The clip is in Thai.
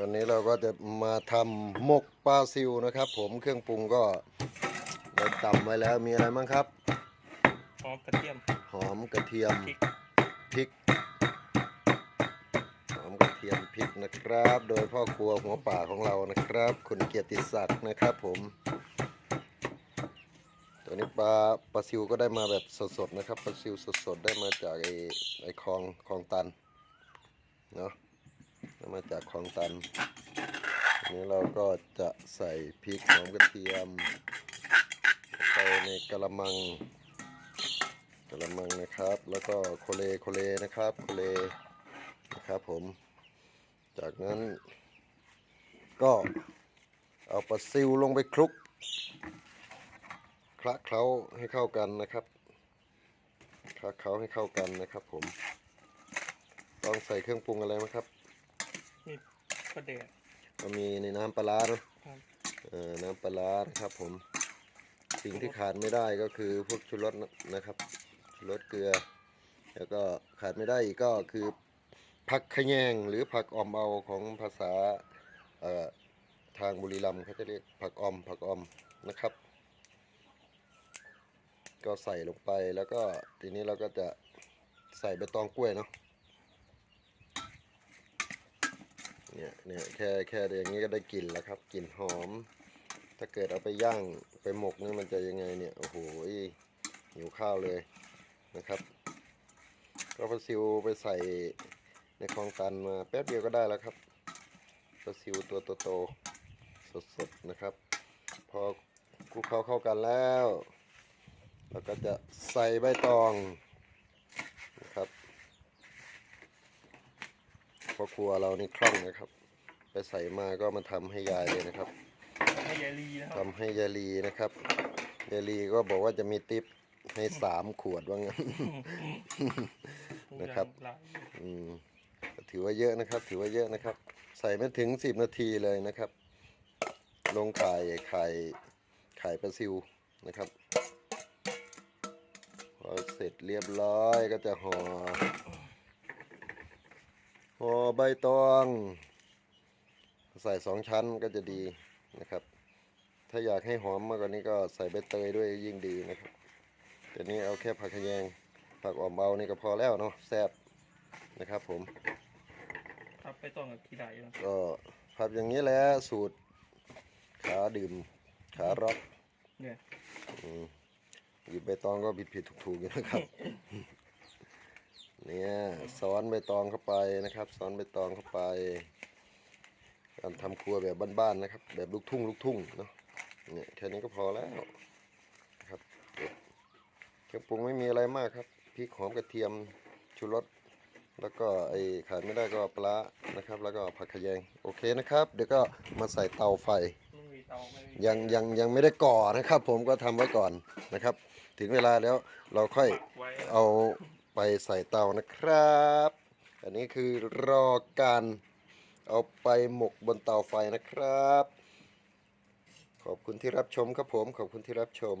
วันนี้เราก็จะมาทำหมกปลาซิวนะครับ ผมเครื่องปรุงก็ได้ตำไว้แล้วมีอะไรบ้างครับ หอมกระเทียม หอมกระเทียมพริก พริก หอมกระเทียมพริกนะครับ โดยพ่อครัวหัวป่าของเรานะครับ คุณเกียรติศักดิ์นะครับ ผม ตัวนี้ปลาปลาซิวก็ได้มาแบบสดๆนะครับปลาซิวสดๆได้มาจากไอ้ไอ้คลองคลองตันเนาะได้ มาจากคลองตันอันนี้เราก็จะใส่พริกหอมกระเทียมไปในกระมังกระมังนะครับ แล้วก็โคเลโคเลนะครับโคเลนะครับผม จากนั้น ก็เอาปลาซิวลงไปคลุกคละเคล้าให้เข้ากันนะครับคละเคล้าให้เข้ากันนะครับผม ต้องใส่เครื่องปรุงอะไรไหมครับ กระเดด ก็มีในน้ำปลาร้าเนอะครับ เอ่อน้ำปลาร้านะครับผม สิ่งที่ขาดไม่ได้ก็คือพวกชูรสนะครับชูรสเกลือ แล้วก็ขาดไม่ได้อีกก็คือผักขะแยงหรือผักออมเอาของภาษาเอ่อทางบุรีรัมย์เขาจะเรียกผักออมผักออมนะครับ ก็ใส่ลงไปแล้วก็ทีนี้เราก็จะใส่ใบตองกล้วยเนาะ เนี่ยเนี่ยแค่แค่อย่างนี้ก็ได้กลิ่นแล้วครับกลิ่นหอม ถ้าเกิดเอาไปย่างไปหมกนี่มันจะยังไงเนี่ยโอ้โหหิวข้าวเลยนะครับก็ปลาซิวไปใส่ในคลองตันมาแป๊บเดียวก็ได้แล้วครับปลาซิวตัวโตๆสดๆนะครับ พอคลุกเข้าเข้ากันแล้ว เราก็จะใส่ใบตองนะครับ พ่อครัวเรานี่คล่องนะครับ ไปใส่มาก็มาทำให้ยายเลยนะครับให้ยายลีนะครับทำให้ยายลีนะครับยายลีก็บอกว่าจะมีติปให้สามขวดว่างั้นนะครับทุกอย่างหลายอืมก็ถือว่าเยอะนะครับ ถือว่าเยอะนะครับ ใส่ไม่ถึงสิบนาทีเลยนะครับ ลงไข่ไข่ไข่ปลาซิวนะครับพอเสร็จเรียบร้อยก็จะห่อ ห่อใบตอง ใส่สองชั้นก็จะดีนะครับ ถ้าอยากให้หอมมากกว่านี้ก็ใส่ใบเตยด้วยยิ่งดีนะครับแต่นี้เอาแค่ผักขะแยงผักอ่อมเบานี่ก็พอแล้วเนาะแซ่บนะครับผมครับไปต้องกับทีไรนะก็ผัดอย่างนี้แหละสูตรขาดื่มขาร็อกเนี่ยอืมหยิบใบตองก็ผิดผิดถูกถูกๆอยู่นะครับ เนี่ยซ้อนใบตองเข้าไปนะครับ ซ้อนใบตองเข้าไป การทำครัวแบบบ้านๆนะครับ แบบลูกทุ่งลูกทุ่งเนาะเนี่ยแค่นี้ก็พอแล้วนะครับเครื่องปรุงไม่มีอะไรมากครับพริกหอมกระเทียมชูรสแล้วก็ไอ้ขาดไม่ได้ก็ปลานะครับ แล้วก็ผักขยงโอเคนะครับ เดี๋ยวก็มาใส่เตาไฟยังยังยังไม่ได้ก่อนะครับ ผมก็ทำไว้ก่อนนะครับ ถึงเวลาแล้วเราค่อยเอา ไปใส่เตานะครับ อันนี้คือรอการเอาไปหมกบนเตาไฟนะครับ ขอบคุณที่รับชมครับผม ขอบคุณที่รับชม